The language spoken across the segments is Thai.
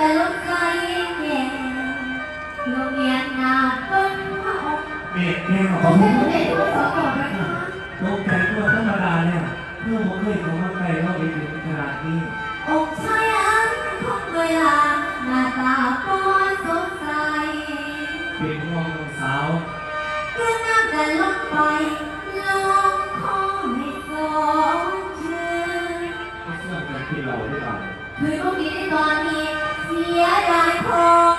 เรียนนาเปิ้ลพระองค์เมียแก้วผมเป็นผู้เด็กผู้สอนก่อนนะคะตกใจตัวธรรมดาเนี่ยเพื่อผมเคยของมาไกลเราเองถึงขนาดนี้อกชายอันคงเวลาหน้าตาป้อนสดใสเป็นห่วงน้องสาวเรื่องน้ำแต่ลดไปลองคอให้สอนชื่อเขาส่วนกันที่เราหรือเปล่าคือพวกนี้ในตอนนี้ เสีย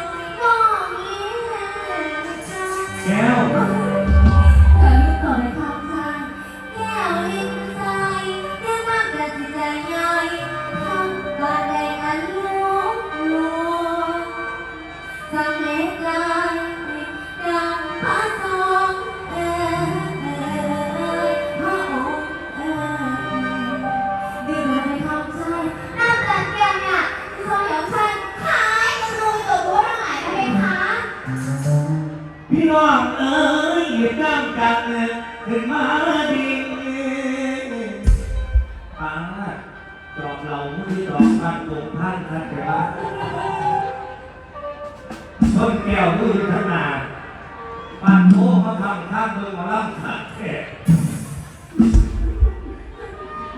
ทำข้างมือมาลำสักแก่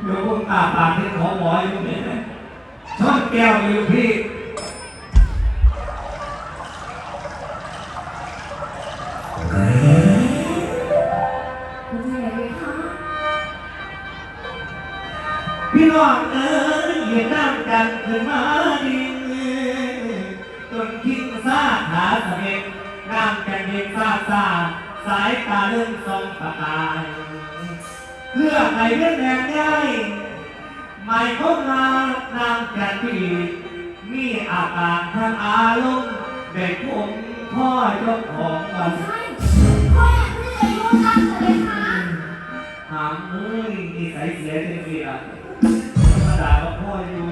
เดี๋ยวผมตาปากที่ขอหมอยอยู่เนี่ยต้นแก้วอยู่พี่พี่น้องเอ๋ยเห็นน้ำกันขึ้นมาดินจนคิดซาขาสะเก็ดน้ำกันเห็นซาซา สายตาเลื่อนทรงประกายเพื่อให้เรื่องแดงย่ายไม่พบมานำกันพี่มีอาการทางอารมณ์เด็กผมพ่อเจ้าของวันใช่พ่ออยากที่จะยุ่งกันเลยค่ะถามเอ้ยนิสัยเสียจริงๆอะธรรมดาว่าพ่ออยู่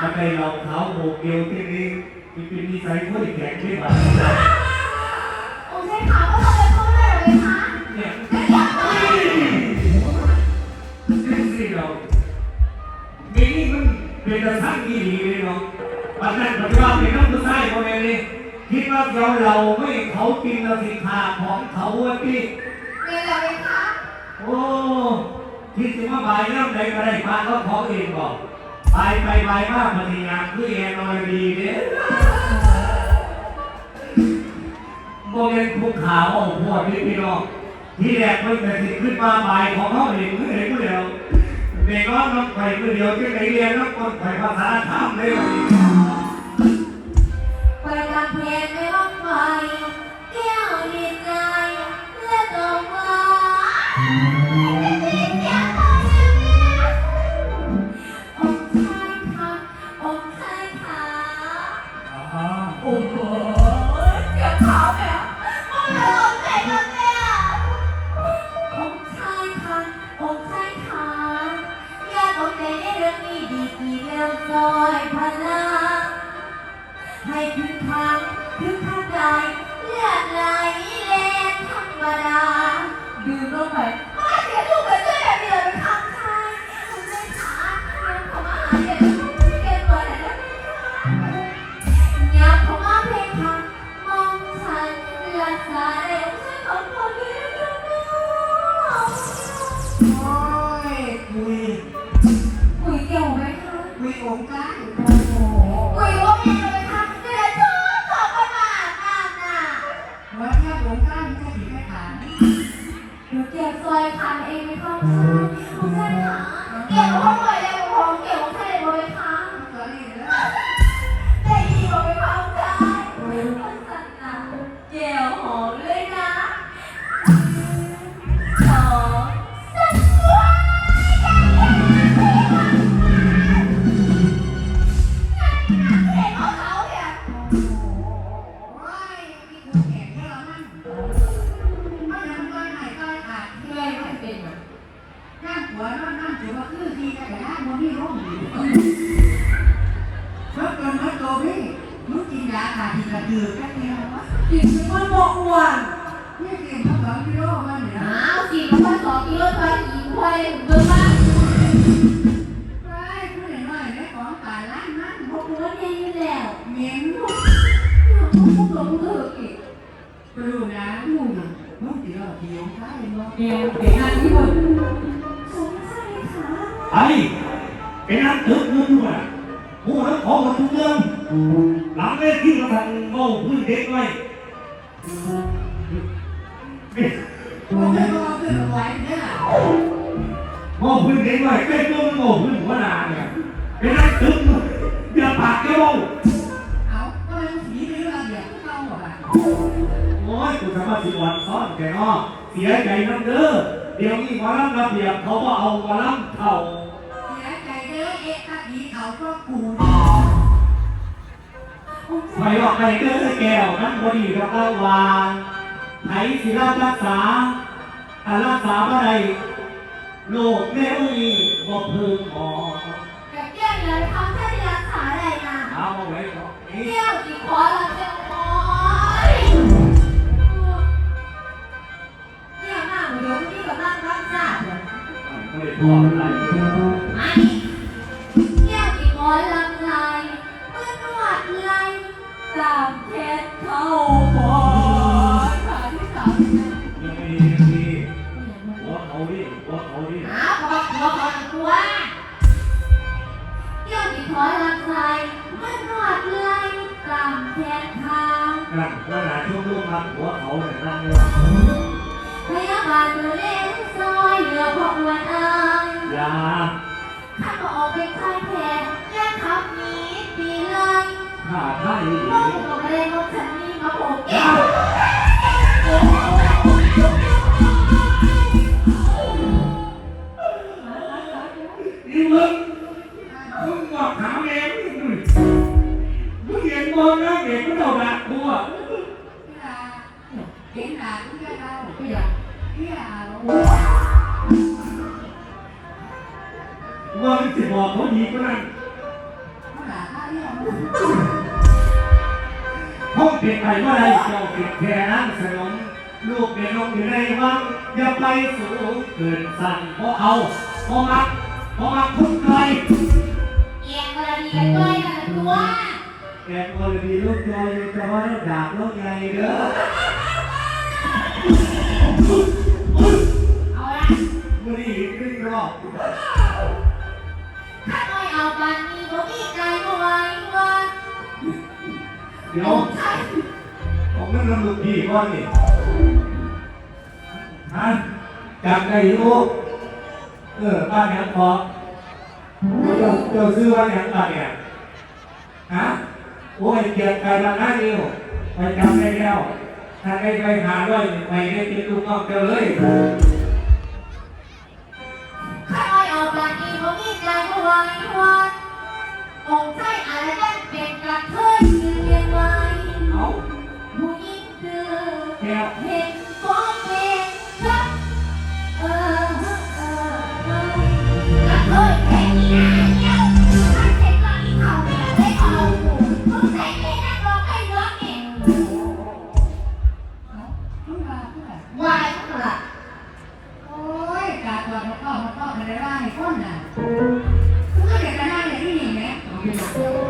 จะไปลองเท้าโบกเกลที่นี่มีเป็นนิสัยผู้แข็งที่มาโอ้ใช่ค่ะก็ต้องไปพูดเลยเหรอคะ เนี่ยไม่อยากไปนี่สิเรามีนี่มันเป็นกระทั่งดีดีเลยเนาะวันนั้นปัจจุบันเป็นน้องผู้ชายคนนี้คิดว่าเราเราไม่เขากินเราสินค้าของเขาอะพี่เรียนอะไรคะโอ้คิดถึงว่าบายน้ำใดก็ได้พาเขาขอเองบอกไปไปไปมากปฏิญาณคือแอนนอยดีเนี่ย โมเป็นภูเขาโอ้พวกพี่พี่น้องที่แรกมันจะติดขึ้นมาใบของเขาเองมือเองมือเดียวเด็กน้องน้องไข่มือเดียวที่ไหนเรียนน้องคนไข่ภาษาธรรมเลยวันนี้ไปกับเพลงในห้องไฟแก้วดีใจและตกว่าอ หนูเก็บซอยคันเองไหมคะคุณชายคุณชายค่ะเก็บห้องหน่อยเลย นั่งนั่งถือว่าคือดีแต่นั่งบนนี่ร่มอยู่เมื่อเกินเมื่อโตพี่มึงกินยาขาดทีกระดือแค่เดียววะ กินมันบอกอ้วน นี่กินเท่าสองกิโลมันเนี่ย อ้าวสี่พันสองกิโลไปอีกไปเบอร์มา ไปพูดหน่อยๆเนี่ย ของตายล้านนั่น บอกว่าเรียนอยู่แล้ว เหม็น พวกเราเลิกอีก ไปดูนะนู่นมึงตีเราตีของใครเนาะ แม่เด็กงานที่บน สงสัยค่ะ ไอ้เป็นนั่งตึกเงินด้วยผู้นั้นขอหมดทุกเรื่องหลังเล่นที่มาทางโง่พื้นเด็กไว้มึงไม่รอขึ้นเอาไว้เนี่ยโง่พื้นเด็กไว้เป็นตัวมันโง่พื้นหัวหน้าเนี่ยเป็นนั่งตึกอย่าปากแก้วเอาก็เลยสีไปเรื่องเดียวเข้าหมดอะโอ้ยกูสามารถสิวันซ้อนแกเนาะเสียใจน้ำเด้อเดี๋ยวนี้หมาล้ำระเบียบเขาว่าเอาหมาล้ำเท่าเสียใจเด้ อเอ๊ะตะกี้เขาก็กูไปออกไปเด้อแก้วนั่นพอดีกับเราวางไถศิลารักษาถ้ารักษาบ่ได้โลกแม่อุ้ยบ่เพิ่งหมอแต่เที่ยวเลยทำแค่รักษาอะไรนะเอาไว้ก่อนนี่ยวกี่ขอเราเที่ยวโอ้ยเนี่ยหน้าหนูเดี๋ยวพี่กับนั่งรักษาเลยไม่ได้พออะไร ตามเพชรเข้าบอขาที่สามยังไม่ดียังดีหัวเขาดิหัวเขาดิหาพอตัวพอตัวเที่ยวกี่ขอลำลายเมื่อนวดไหลตามเพชรทางนั่นว่าหนาช่วงลูกมันหัวเขาเนี่ยนั่งเลยพยาบาลดูแลซอยเหลือพออวนอายอย่าถ้าก็ออกไปค่ายแผนแย่ขับนี้ ถ้าท่านดีลูกก็ไม่ได้รถคันนี้มาโผล่ สนม ลูกเปลี่ยนลงอยู่ในวัง อย่าไปสูงเกินสั่งเพราะเอาเพราะมักเพราะมักคุ้นเคยเอียงกระดีกันด้วยนะตัวแกนวอลดีลูกจอยอยู่แต่ว่าดาบลูกใหญ่เด้อเอาละมื่อนี้ขึ้นรอบถ้าไม่เอาปานนี้ก็มีใจก็ไว้ว่าเดี๋ยโอ้วใช่ ผมนั่งลำลูกพี่ก่อนนี่ฮะจำได้อยู่เออบ้านยังพอเจ้าเจ้าซื้อบ้านยังบ้าเนี่ยฮะโอ้ยเกียรติการมาหน้านิ้วไปจำได้แล้วถ้าได้ไปหาด้วยไปได้ติดลูกน้องเจ้าเลยถ้าไม่เอาปานนี้ก็มีใจก็ไว้ว่าองค์ใช่อะไรกันเป็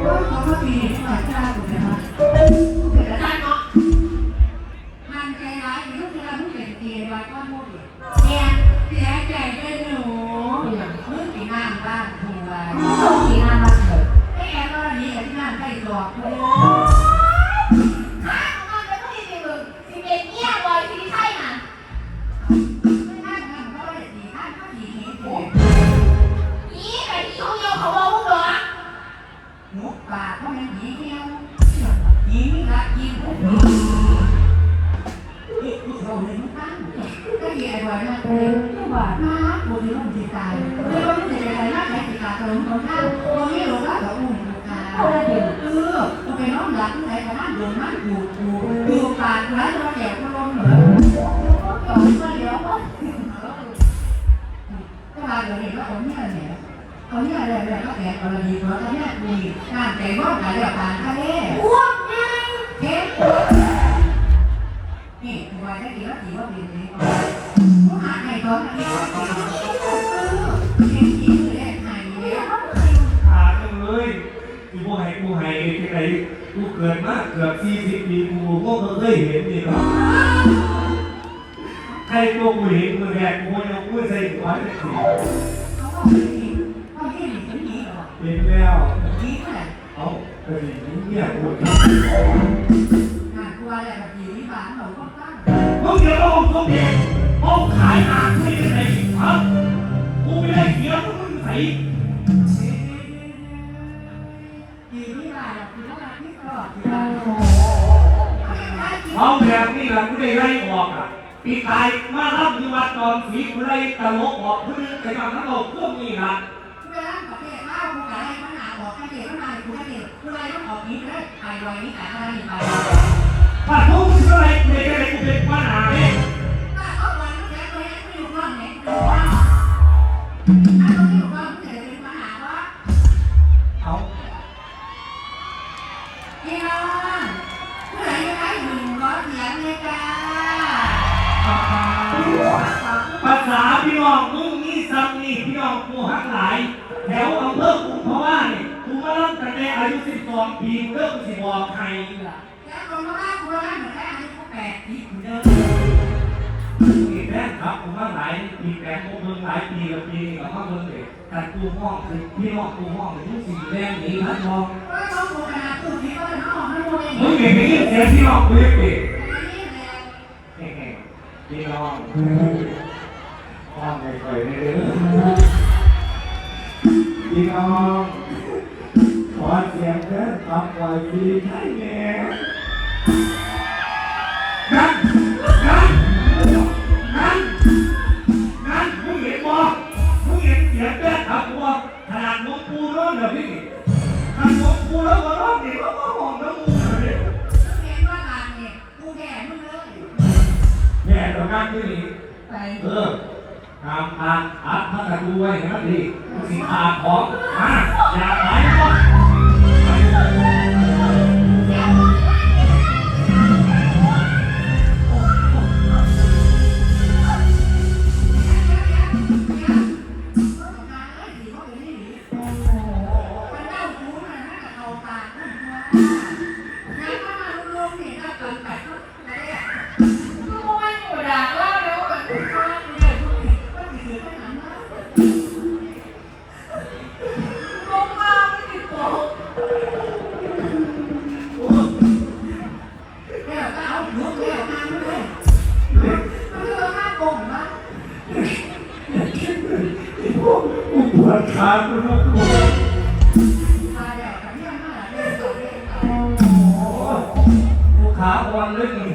อ้ยเขาก็ปีนี่หน่อยจ้าถู ก็มาเดี๋ยวเห็นว่าคนนี้เนี่ยเขาเนี่ยอะไรอะไรก็แอบกรณีเขาเนี่ยมีการแต่งรถขายแบบผ่านทะเลอ้วกไงเทปนี่ถวายได้กี่ว่ากี่ว่าเป็นนี้ผู้หาไข่ตอนนี้เห็นกี่คือแรกไข่เนี่ยขาดเลยไหนกูเกิดมาเกือบสี่สิบปีกูก็ไม่เคยเห็นนี่หรอก ใครตัวกูเห็นมือแรกกูยังกูใส่หัวจะสิเขาบอกไม่ดีเขาไม่ดีฉันดีหรอเห็นแล้วดีเท่าไหร่เอ้าก็ดีเนี่ยกูงานกลัวอะไรแบบดีบ้านเราก็ตั้งมึงเดี๋ยวเอาตัวเองเอาขายอาหารให้ได้ไหนฮะกูไม่ได้เสียมึงใส่ดีที่นเอาที่ตลอดที่บ้านเอาแบบนี้ล่ะกูได้ไล่ออกอะ ปีกายมารับนิวัตตอนสีกูไล่ตลกออกพื่อไปทำทั้งโลกพวกนี้ล่ะเวลาประเทศข้าวกูไก่มันหนาออกแค่เด็กมันมากูแค่เด็กกูไล่มันออกนี้เลยไอ้รอยนี้แต่อะไรไปถ้าทุกข์อะไรกูได้อะไรกูเป็นปัญหาเนี่ยถ้าเอาวันนี้ตัวนี้ไม่อยู่บ้านไหนกูว่าถ้าเอยู่บ้านมันจะเป็นปัญหาว่าเอาพี่น้องผู้ใดจะได้หนึ่งร้อยเหรียญเลยจ้า ภาษาพี่น้องมึงนี่ซ้ำนี่พี่น้องกูหักหลาย แถวอำเภอกุมภาวะนี่กูมาเรับตั้งแต่อายุ12ปีเริ่มสิบอกใครล่ะแล้วคนมาว่ากูร้าเหมือนแค่อายุแปดปีเหมือนเดิมมีแฟนครับกูมาหลายปีแปดโมงเมืองหลายปีกับปีกับมาเมืองเลยแต่กูห้องคือพี่น้องกูห้องเลยทุกสิ่งแดงหนีพัดมองก็ต้องโฆษณาตู้ที่ก็เป็นห้องให้โมเดลมึงเห็นไหมเสียงพี่น้องกูเรียกดินี่แหละแห่ ๆพี่น้องห้องไม่เคยได้เลยพี่น้องขอเสียงเด้อขับปล่อยดีใช่แน่นั่นนั่นนั่นนั่นมึงเห็นบ่มึงเห็นเสียงเด้อขับวัวขนาดหลวงปู่ร้อนเหรอพี่ขนาดหลวงปู่แล้วก็ร้อนนี่ก็มา เออตามทางอัดพัฒดูไว้ให้มันดีสิขาของอาอย่าหายก็ก็ ขาคุณลูกลูกขาอ่อนเลย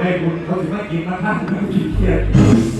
ได้บุญเขาถึงไม่กินนะท่านไม่กินเกียจบอก